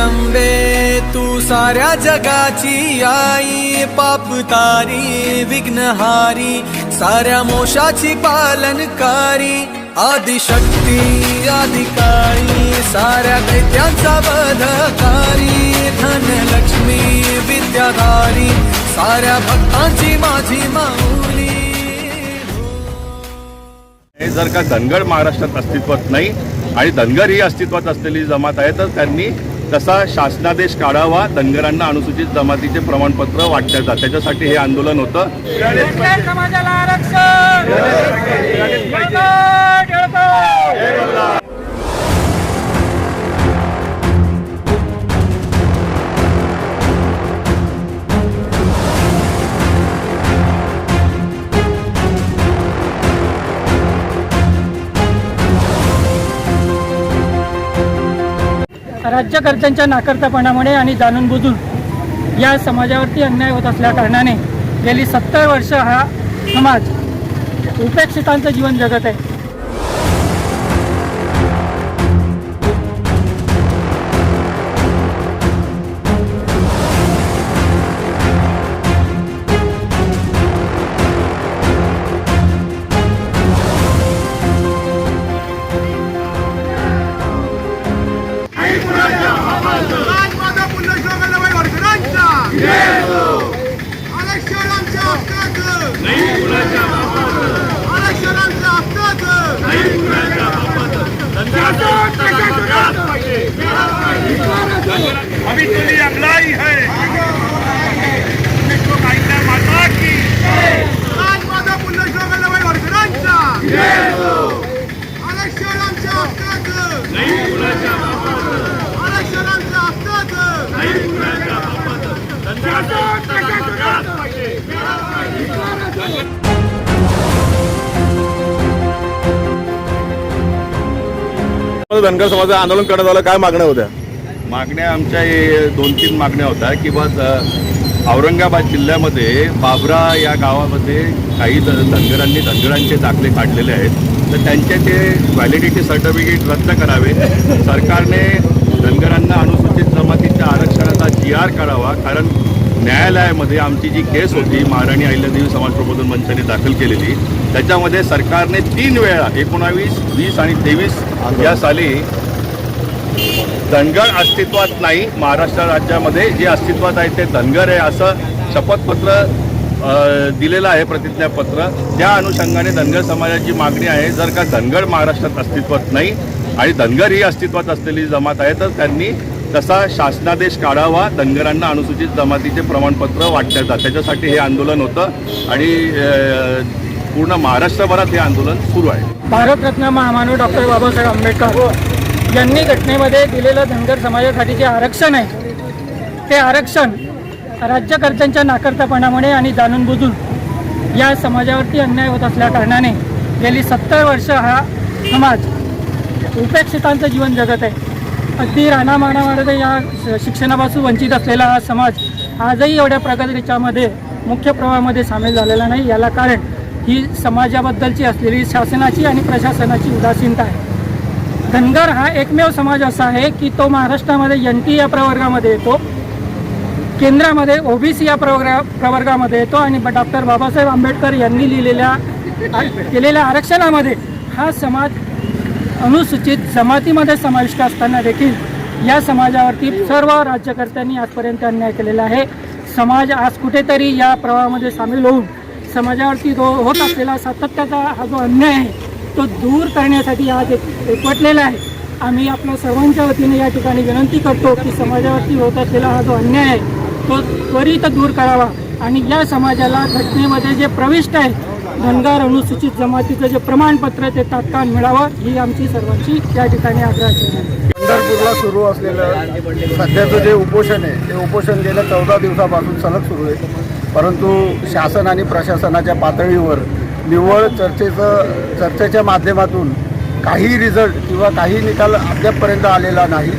जगदंबे तू साऱ्या जगाची आई पाप तारी विघ्नहारी साऱ्या मोशाची पालनकारी आदिशक्ती आदिकाळी साऱ्या दैत्यांचा बधकारी धनलक्ष्मी विद्याधारी साऱ्या भक्तांची माझी माऊली. हे जर का धनगड महाराष्ट्रात अस्तित्वात नाही आणि धनगर ही अस्तित्वात असलेली जमात आहे तर त्यांनी तसा शासनादेश काढावा धनगरांना अनुसूचित जमातीचे प्रमाणपत्र वाटण्याचा त्याच्यासाठी हे आंदोलन होतं. समाजाला आरक्षण! राज्यकर्त्यांच्या नाकर्तापणामुळे आणि जाणून बुजून या समाजावरती अन्याय होत असल्या कारणाने गेली सत्तर वर्ष हा समाज उपेक्षितांचं जीवन जगत आहे. अभी तुझी अगलाई है माता की। राजमाता हक्काचं धनगर समाजाचं आंदोलन करण्यात आलं. काय मागण्या होत्या? मागण्या आमच्या हे दोन तीन मागण्या होत्या की बा औरंगाबाद जिल्ह्यामध्ये बाबरा या गावामध्ये काही धनगरांनी धनगरांचे दाखले काढलेले आहेत. तर त्यांचे ते व्हॅलिडिटी सर्टिफिकेट रद्द करावे. सरकारने धनगरांना अनुसूचित जमातीच्या आरक्षणाचा जी आर करावा कारण न्यायालयामध्ये आमची जी केस होती महाराणी अहिल्यादेवी समाज प्रबोधन मंचाने दाखल केलेली त्याच्यामध्ये सरकारने तीन वेळा एकोणावीस वीस आणि तेवीस या साली धनगर अस्तित्वात नाही. महाराष्ट्र राज्यामध्ये जे अस्तित्वात आहे ते धनगर आहे असं शपथपत्र दिलेलं आहे प्रतिज्ञापत्र. त्या अनुषंगाने धनगर समाजाची मागणी आहे जर का धनगर महाराष्ट्रात अस्तित्वात नाही आणि धनगर ही अस्तित्वात असलेली जमात आहे तर त्यांनी तसा शासनादेश काढावा. धनगरांना अनुसूचित जमातीचे प्रमाणपत्र वाटण्याचा त्याच्यासाठी हे आंदोलन होतं आणि पूर्ण महाराष्ट्रभरात हे आंदोलन सुरू आहे. भारतरत्न महामानव डॉक्टर बाबासाहेब आंबेडकर यांनी घटनेमध्ये दिलेलं धनगर समाजासाठी जे आरक्षण आहे. ते आरक्षण राज्यकर्त्यांच्या नाकर्तापणामुळे आणि जाणून बुजून या समाजावरती अन्याय होत असल्या कारणाने गेली सत्तर वर्ष हा समाज उपेक्षितांचं जीवन जगत आहे. अगदी राणामानामध्ये या शिक्षणापासून वंचित असलेला हा समाज आजही एवढ्या प्रगतीच्यामध्ये मुख्य प्रवाहामध्ये सामील झालेला नाही. याला कारण ही समाजाबद्दलची असलेली शासनाची आणि प्रशासनाची उदासीनता आहे. धनगर हा एकमेव समाज असा आहे की तो महाराष्ट्रामध्ये एन टी या प्रवर्गामध्ये येतो केंद्रामध्ये ओबीसी या प्रवर्गा प्रवर्गामध्ये येतो आणि डॉक्टर बाबासाहेब आंबेडकर यांनी लिहिलेल्या केलेल्या आरक्षणामध्ये हा समाज अनुसूचित जमातीमध्ये समाविष्ट असताना देखील या समाजावरती सर्व राज्यकर्त्यांनी आजपर्यंत अन्याय केलेला आहे. समाज आज कुठेतरी या प्रवाहामध्ये सामील होऊन समाजावरती जो होत असलेला सातत्याचा हा जो अन्याय आहे तो दूर करण्यासाठी आज एकवटलेला आहे आम्ही आपल्या सर्वांच्या वतीने या ठिकाणी विनंती करतो की समाजावरती होत असलेला हा जो अन्याय आहे तो त्वरित दूर करावा आणि या समाजाला घटनेमध्ये जे प्रविष्ट आहे धनगार अनुसूचित जमातीचं जे प्रमाणपत्र ते तात्काळ मिळावं ही आमची सर्वांची या ठिकाणी आग्रहाची आहे. पंढरपूरला सुरू असलेलं सध्याचं जे उपोषण आहे ते उपोषण गेल्या चौदा दिवसापासून सलग सुरू आहे परंतु शासन आणि प्रशासनाच्या पातळीवर निव्वळ चर्चेचं चर्चेच्या माध्यमातून काही रिझल्ट किंवा काही निकाल अद्यापपर्यंत आलेला नाही.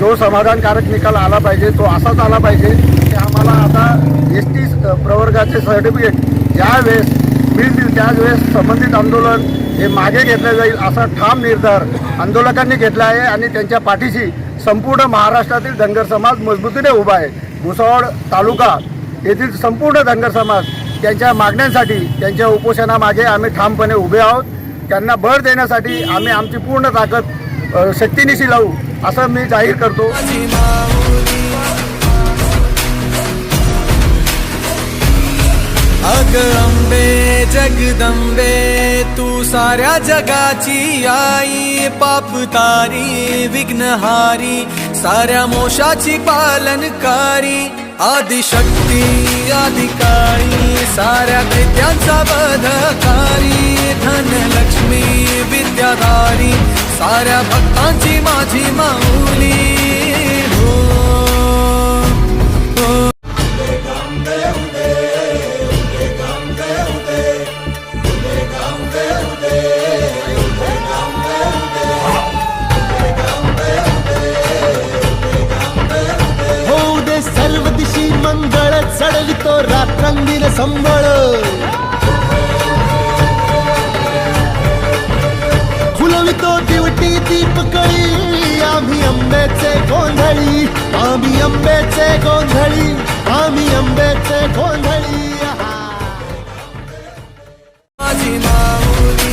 जो समाधानकारक निकाल आला पाहिजे तो असाच आला पाहिजे की आम्हाला आता एस टी प्रवर्गाचे सर्टिफिकेट ज्यावेळेस मिळतील त्याचवेळेस संबंधित आंदोलन हे मागे घेतलं जाईल असा ठाम निर्धार आंदोलकांनी घेतला आहे आणि त्यांच्या पाठीशी संपूर्ण महाराष्ट्रातील धनगर समाज मजबूतीने उभा आहे. भुसावळ तालुका येथील संपूर्ण धनगर समाज त्यांच्या मागण्यांसाठी त्यांच्या उपोषणामागे आम्ही ठामपणे उभे आहोत. त्यांना बळ देण्यासाठी आम्ही आमची पूर्ण ताकद शक्तीनिशी लावू असं मी जाहीर करतो. माझी अग अंबे जगदंबे तू साऱ्या जगाची आई पापतारी विघ्नहारी साऱ्या मोशाची पालनकारी. आदिशक्ती आदिकाळी साऱ्या दैत्यांचा बधकारी धनलक्ष्मी विद्याधारी साऱ्या भक्तांची दिशी मंगळ चढवितो रात्रंदिन संबळ. फुलवितो दिवटी दीपकळी आम्ही आंब्याचे गोंधळी आम्ही आंब्याचे गोंधळी आम्ही आंब्याचे गोंधळी माझी माऊली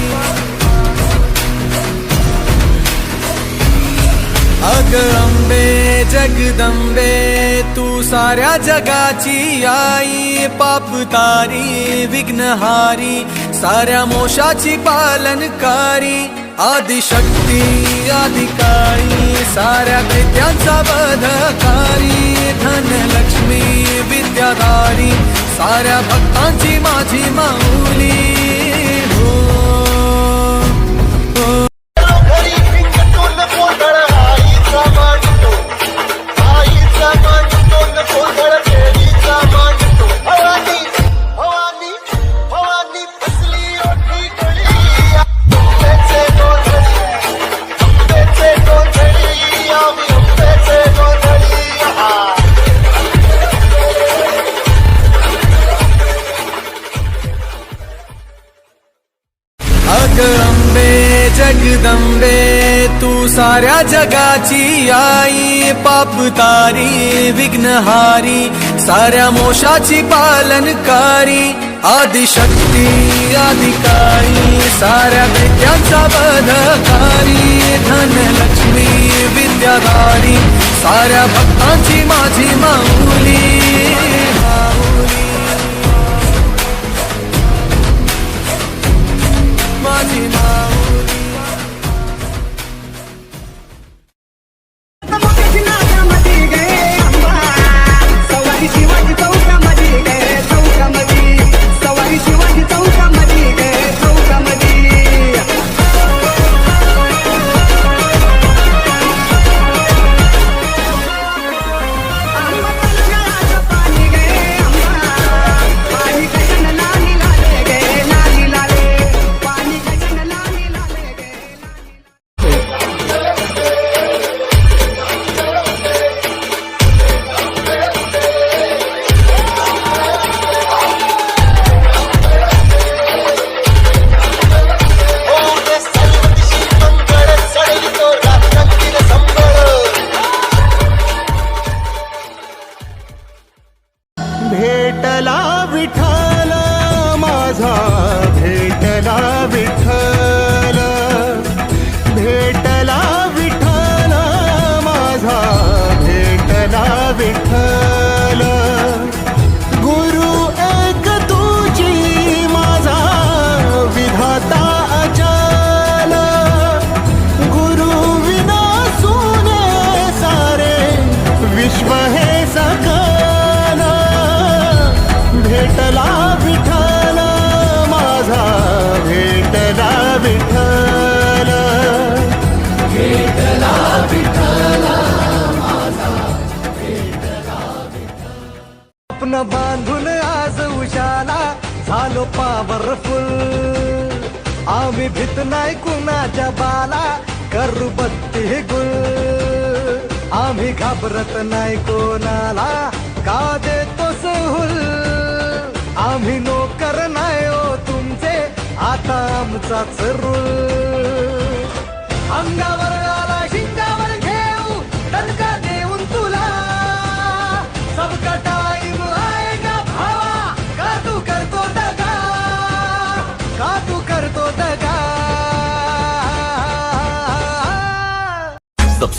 अग अंबे जगदंबे तू साऱ्या जगाची आई पाप तारी विघ्नहारी साऱ्या मोशाची पालनकारी आदिशक्ती आदिकाळी साऱ्या दैत्यांचा बधकारी धनलक्ष्मी विद्याधारी साऱ्या भक्तांची माझी माऊली हो घरी जग अंबे जगदंबे तू साऱ्या जगाची आई पाप तारी विघ्नहारी साऱ्या मोशाची पालनकारी आदिशक्ती अधिकारी साऱ्या विद्यांचा बधकारी धनलक्ष्मी विद्याधारी साऱ्या भक्तांची माझी माऊली माऊली விட்டு बाला करू बत्ती गुल. आम्ही घाबरत नाही कोणाला का देतो सहूल? आम्ही नोकर नाही ओ तुमचे आता आमचाच रूल. अंगावर